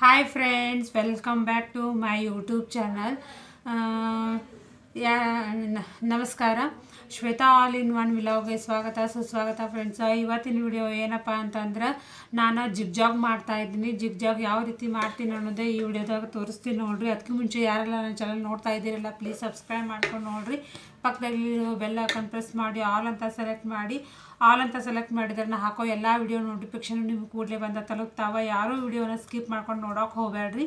Hi friends welcome back to my YouTube channel ಯಾ ನಮಸ್ಕಾರ Shweta all in one ವಿಲಾಗ್ಗೆ ಸ್ವಾಗತ ಸುಸ್ವಾಗತ ಫ್ರೆಂಡ್ಸ್ ಇವತ್ತಿನ ವಿಡಿಯೋ ಏನಪ್ಪ ಅಂತಂದ್ರೆ ನಾನು ಜಿಗ್ ಜಾಗ್ ಮಾಡ್ತಾ ಇದ್ದೀನಿ ಜಿಗ್ ಜಾಗ್ ಯಾವ ರೀತಿ ಮಾಡ್ತೀನಿ ಅನ್ನೋದೇ ಈ ವಿಡಿಯೋದಾಗ ತೋರಿಸ್ತೀನಿ ನೋಡಿರಿ. ಅದಕ್ಕೆ ಮುಂಚೆ ಯಾರೆಲ್ಲ ನನ್ನ ಚಾನಲ್ ನೋಡ್ತಾ ಇದ್ದೀರಲ್ಲ ಪ್ಲೀಸ್ ಸಬ್ಸ್ಕ್ರೈಬ್ ಮಾಡ್ಕೊಂಡು ನೋಡಿರಿ. ಪಕ್ಕದಲ್ಲಿ ಬೆಲ್ ಕಂಪ್ರೆಸ್ ಪ್ರೆಸ್ ಮಾಡಿ ಆಲ್ ಅಂತ ಸೆಲೆಕ್ಟ್ ಮಾಡಿ. ಆಲ್ ಅಂತ ಸೆಲೆಕ್ಟ್ ಮಾಡಿದ್ರೆ ನಾ ಹಾಕೋ ಎಲ್ಲ ವಿಡಿಯೋ ನೋಟಿಫಿಕೇಶನ್ ನಿಮ್ಗೆ ಕೂಡಲೇ ಬಂದ ತಲುಪ್ತಾವ. ಯಾರೂ ವಿಡಿಯೋನ ಸ್ಕಿಪ್ ಮಾಡ್ಕೊಂಡು ನೋಡೋಕೆ ಹೋಗಬೇಡ್ರಿ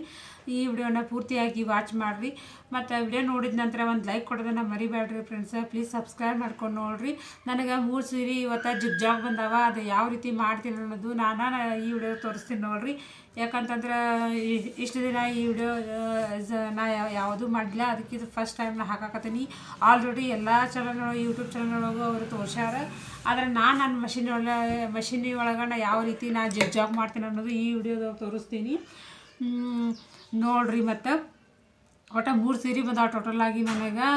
ಈ ವಿಡಿಯೋನ ಪೂರ್ತಿಯಾಗಿ ವಾಚ್ ಮಾಡಿರಿ. ಮತ್ತು ವಿಡಿಯೋ ನೋಡಿದ ನಂತರ ಒಂದು ಲೈಕ್ ಕೊಡೋದನ್ನು ಮರಿಬೇಡ್ರಿ ಫ್ರೆಂಡ್ಸ್ ಪ್ಲೀಸ್ ಸಬ್ಸ್ಕ್ರೈಬ್ ಮಾಡ್ಕೊಂಡು ನೋಡಿರಿ. ನನಗೆ ಮೂರು ಸೀರೆ ಇವತ್ತು ಜಿಗ್ ಜಾಗ್ ಬಂದಾವ. ಅದು ಯಾವ ರೀತಿ ಮಾಡ್ತೀನಿ ಅನ್ನೋದು ನಾನು ಈ ವಿಡಿಯೋ ತೋರಿಸ್ತೀನಿ ನೋಡ್ರಿ. ಯಾಕಂತಂದ್ರೆ ಇಷ್ಟು ದಿನ ಈ ವಿಡಿಯೋ ನಾ ಯಾವುದು ಯಾವುದೂ ಮಾಡಿಲ್ಲ ಅದಕ್ಕೆ ಇದು ಫಸ್ಟ್ ಟೈಮ್ ನಾ ಹಾಕಾಕತ್ತೀನಿ. ಆಲ್ರೆಡಿ ಎಲ್ಲ ಚಾನಲ್ಗಳು ಯೂಟ್ಯೂಬ್ ಚಾನಲ್ಗಳಿಗೂ ಅವರು ತೋರ್ಸ್ಯಾರ. ಆದರೆ ನಾನು ನನ್ನ ಮಷಿನ್ ಒಳ ಮಷಿನ್ ಒಳಗೆ ನಾ ಯಾವ ರೀತಿ ನಾ ಜಗ್ ಜಾಗ್ ಮಾಡ್ತೀನಿ ಅನ್ನೋದು ಈ ವಿಡಿಯೋದಾಗ ತೋರಿಸ್ತೀನಿ. ನೋಡ್ರಿ ಮತ್ತು. ಒಟ್ಟು ಮೂರು ಸೀರೆ ಬಂದಾವ ಟೋಟಲ್ ಆಗಿ ನನಗೆ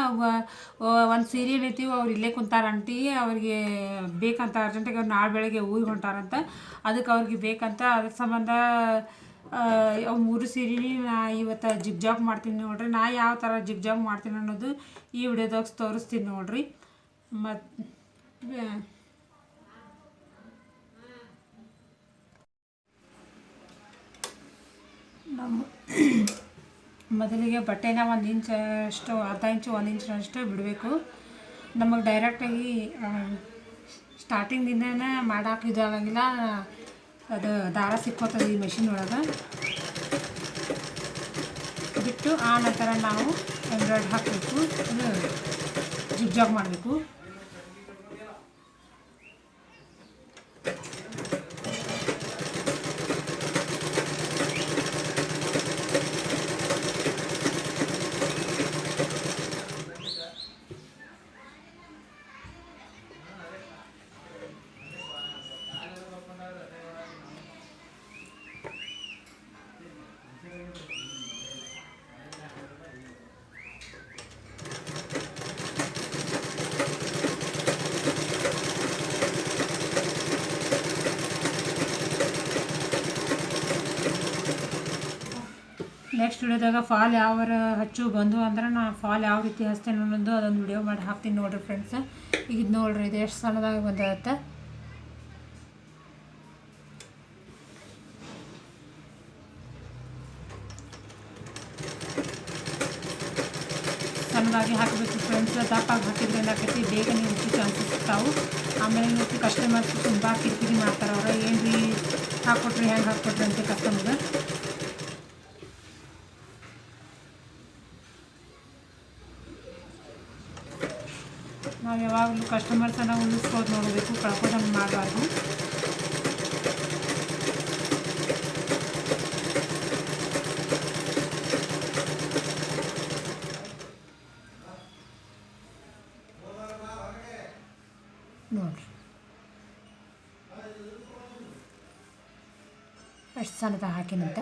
ಒಂದು ಸೀರೆ ಏನೈತಿ, ಅವ್ರು ಇಲ್ಲೇ ಕುಂತಾರ ಅಂಟಿ, ಅವ್ರಿಗೆ ಬೇಕಂತ ಅರ್ಜೆಂಟಿಗೆ ಅವ್ರು ನಾಳೆ ಬೆಳಗ್ಗೆ ಊರಿಗೆ ಹೊಂಟಾರಂತ. ಅದಕ್ಕೆ ಅವ್ರಿಗೆ ಬೇಕಂತ ಅದ್ರ ಸಂಬಂಧ ಅವು ಮೂರು ಸೀರೆ ನಾ ಇವತ್ತು ಜಿಗ್ ಜಾಗ್ ಮಾಡ್ತೀನಿ ನೋಡ್ರಿ. ನಾ ಯಾವ ಥರ ಜಿಗ್ ಜಾಗ್ ಮಾಡ್ತೀನಿ ಅನ್ನೋದು ಈ ವಿಡಿಯೋದಾಗ ತೋರಿಸ್ತೀನಿ ನೋಡ್ರಿ. ಮತ್ತು ನಮ್ಮ ಮೊದಲಿಗೆ ಬಟ್ಟೆನ ಒಂದು ಇಂಚ್ ಅಷ್ಟು, ಅರ್ಧ ಇಂಚು, ಒಂದು ಇಂಚಿನಷ್ಟು ಬಿಡಬೇಕು. ನಮಗೆ ಡೈರೆಕ್ಟಾಗಿ ಸ್ಟಾರ್ಟಿಂಗ್ದಿಂದನೇ ಮಾಡಕ್ಕೆ ಇದಾಗಂಗಿಲ್ಲ ಅದು ದಾರ ಸಿಕ್ಕೋತದೆ ಈ ಮೆಷಿನ್ ಒಳಗೆ. ಬಿಟ್ಟು ಆ ನಂತರ ನಾವು ಎಂಬ್ರಾಯ್ಡ್ ಹಾಕಬೇಕು. ಜಿಗ್ ಜಾಗ್ ಮಾಡಬೇಕು. ನೆಕ್ಸ್ಟ್ ವಿಡಿಯೋದಾಗ ಫಾಲ್ ಯಾವ ಹಚ್ಚು ಬಂದು ಅಂದ್ರೆ ನಾ ಫಾಲ್ ಯಾವ ರೀತಿ ಹಚ್ತೇನೆ ಅನ್ನೋದು ಅದೊಂದು ವಿಡಿಯೋ ಮಾಡಿ ಹಾಕ್ತೀನಿ ನೋಡ್ರಿ ಫ್ರೆಂಡ್ಸ್ ಈಗ ಇದು ನೋಡ್ರಿ, ಇದು ಎಷ್ಟು ಸಣ್ಣದಾಗಿ ಬಂದತ್ತೆ ಸಣ್ಣದಾಗಿ ಹಾಕಬೇಕು ಫ್ರೆಂಡ್ಸ್ ದಪ್ಪಾಗಿ ಹಾಕಿದ್ರೆ ಏನಾಕೈತಿ ಬೇಗ ನೀವು ಚಾನ್ಸಸ್ ಸಿಗ್ತಾವೆ ಆಮೇಲೆ ಇವತ್ತು ಕಸ್ಟಮರ್ಸ್ ತುಂಬ ಕಿರಿಕಿರಿ ಮಾಡ್ತಾರೆ ಅವ್ರು. ಏನು ರೀ ಹಾಕ್ಕೊಟ್ರಿ ಹೆಂಗೆ ಹಾಕ್ಕೊಟ್ರಿ ಅಂತ ಕಸ್ಟಮರ್ ನಾವು ಯಾವಾಗಲೂ ಕಸ್ಟಮರ್ಸನ್ನು ಉಳಿಸ್ಬೋದು ನೋಡಬೇಕು ಕಳ್ಕೋದಂಗೆ ಮಾಡಬಾರ್ದು. ನೋಡ್ರಿ. ಅಷ್ಟು ಸಣ್ಣದ ಹಾಕಿನಂತ.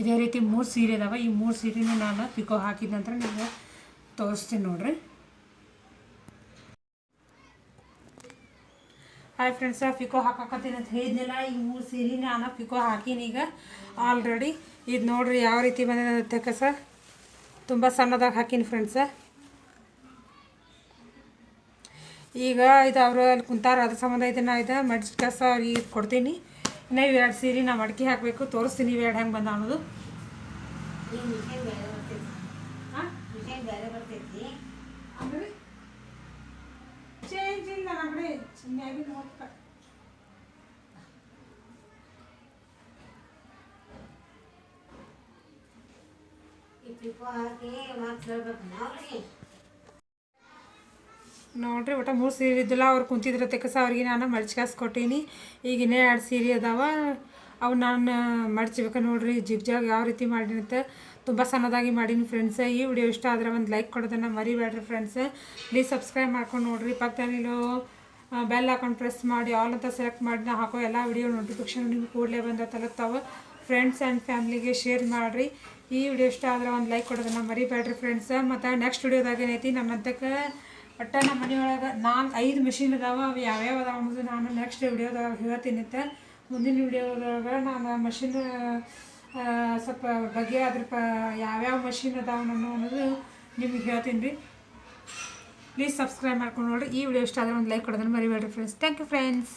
ಇದೇ ರೀತಿ ಮೂರು ಸೀರೆ ಇದಾವೆ ಈ ಮೂರು ಸೀರೆನೂ ನಾನು ಪಿಕೋ ಹಾಕಿದ ನಂತರ ನಿಮಗೆ ತೋರಿಸ್ತೀನಿ ನೋಡ್ರಿ. ಹಾಯ್ ಫ್ರೆಂಡ್ಸ ಫಿಕೋ ಹಾಕಕತ್ತೀನಿ ಅಂತ ಹೇಳಿದ್ನಲ್ಲ ಈ ಮೂರು ಸೀರೆ ನಾನು ಫಿಕೋ ಹಾಕೀನಿ ಈಗ ಆಲ್ರೆಡಿ ಇದು ನೋಡ್ರಿ ಯಾವ ರೀತಿ ಬಂದಿದೆ ಕಸ. ತುಂಬ ಸಣ್ಣದಾಗಿ ಹಾಕೀನಿ ಫ್ರೆಂಡ್ಸ ಈಗ ಇದು ಅವರು ಅಲ್ಲಿ ಕುಂತಾರ ಅದ್ರ ಸಂಬಂಧ ಇದನ್ನು ಇದು ಮಡ್ಚಿ ಕಸ ಅವ್ರಿಗೆ ಇದು ಕೊಡ್ತೀನಿ. ಇನ್ನು ಇವೆರಡು ಎರಡು ಸೀರೆ ನಾ ಮಡ್ಕೆ ಹಾಕಬೇಕು. ತೋರಿಸ್ತೀನಿ ಇವೆರಡು ಎರಡು ಹೆಂಗೆ ಬಂದ ಅನ್ನೋದು ಹಾಂ ಅಂದ್ರೆ ಚೇಂಜ್ ಇಲ್ಲ ಅಂದ್ರೆ ಚೆನ್ನಾಗಿ ನೋಡ್ಕ ನೋಡ್ರಿ, ಒಟ್ಟು ಮೂರು ಸೀರೆ ಇದ್ದಿಲ್ಲ, ಅವ್ರು ಕುಂತಿದ್ರ ತೆಕಸ ಅವ್ರಿಗೆ ನಾನು ಮಡ್ಚ್ಕಾಸ್ ಕೊಟ್ಟೀನಿ ಈಗ ಇನ್ನೇ ಎರಡು ಸೀರೆ ಅದಾವ. ಅವು ನಾನು ಮಡ್ಚ್ಬೇಕು ನೋಡ್ರಿ, ಜಿಗ್ ಜಾಗ್ ಯಾವ ರೀತಿ ಅಂತ ತುಂಬ ಸಣ್ಣದಾಗಿ ಮಾಡೀನಿ ಫ್ರೆಂಡ್ಸ್ ಈ ವಿಡಿಯೋ ಇಷ್ಟ ಆದರೆ ಒಂದು ಲೈಕ್ ಕೊಡೋದನ್ನು ಮರಿಬೇಡ್ರಿ ಫ್ರೆಂಡ್ಸ್ ಪ್ಲೀಸ್ ಸಬ್ಸ್ಕ್ರೈಬ್ ಮಾಡ್ಕೊಂಡು ನೋಡ್ರಿ, ಪಕ್ಕದಲ್ಲಿರೋ ಬೆಲ್ ಹಾಕೊಂಡು ಪ್ರೆಸ್ ಮಾಡಿ ಆಲ್ ಅಂತ ಸೆಲೆಕ್ಟ್ ಮಾಡಿ ನಾ ಹಾಕೋ ಎಲ್ಲ ವಿಡಿಯೋ ನೋಟಿಫಿಕೇಷನ್ ನಿಮ್ಗೆ ಕೂಡಲೇ ಬಂದ ತಲುಪ್ತಾವೆ. ಫ್ರೆಂಡ್ಸ್ ಆ್ಯಂಡ್ ಫ್ಯಾಮ್ಲಿಗೆ ಶೇರ್ ಮಾಡಿರಿ. ಈ ವಿಡಿಯೋ ಇಷ್ಟ ಆದರೆ ಒಂದು ಲೈಕ್ ಕೊಡೋದನ್ನು ಮರಿಬೇಡ್ರಿ ಫ್ರೆಂಡ್ಸ್ ಮತ್ತು ನೆಕ್ಸ್ಟ್ ವಿಡಿಯೋದಾಗೇನೈತಿ ಏನೈತಿ, ನಮ್ಮ ಹಂತಕ್ಕೆ ಒಟ್ಟು ನಮ್ಮ ಮನೆಯೊಳಗೆ ನಾಲ್ಕು, ಐದು ಮಿಷಿನ್ ಇದಾವೆ ಅವು ಯಾವ್ಯಾವ ಅದಾವೆ ಅನ್ನೋದು ನಾನು ನೆಕ್ಸ್ಟ್ ವಿಡಿಯೋದಾಗ ಹೇಳ್ತೀನಿ ಮುಂದಿನ ವಿಡಿಯೋದಾಗ ನಾನು ಮಷಿನ್ ಸ್ವಲ್ಪ ಬಗ್ಗೆ ಅದ್ರ ಪ ಯಾವ್ಯಾವ ಮಷಿನ್ ಅದಾವ ನಾನು ಅನ್ನೋದು ನಿಮ್ಗೆ ಹೇಳ್ತೀನಿ ರೀ. ಪ್ಲೀಸ್ ಸಬ್ಸ್ಕ್ರೈಬ್ ಮಾಡ್ಕೊಂಡು ನೋಡಿರಿ ಈ ವಿಡಿಯೋ ಇಷ್ಟ ಆದರೆ ಒಂದು ಲೈಕ್ ಕೊಡೋದನ್ನು ಮರಿಬೇಡ್ರಿ ಫ್ರೆಂಡ್ಸ್ ಥ್ಯಾಂಕ್ ಯು ಫ್ರೆಂಡ್ಸ್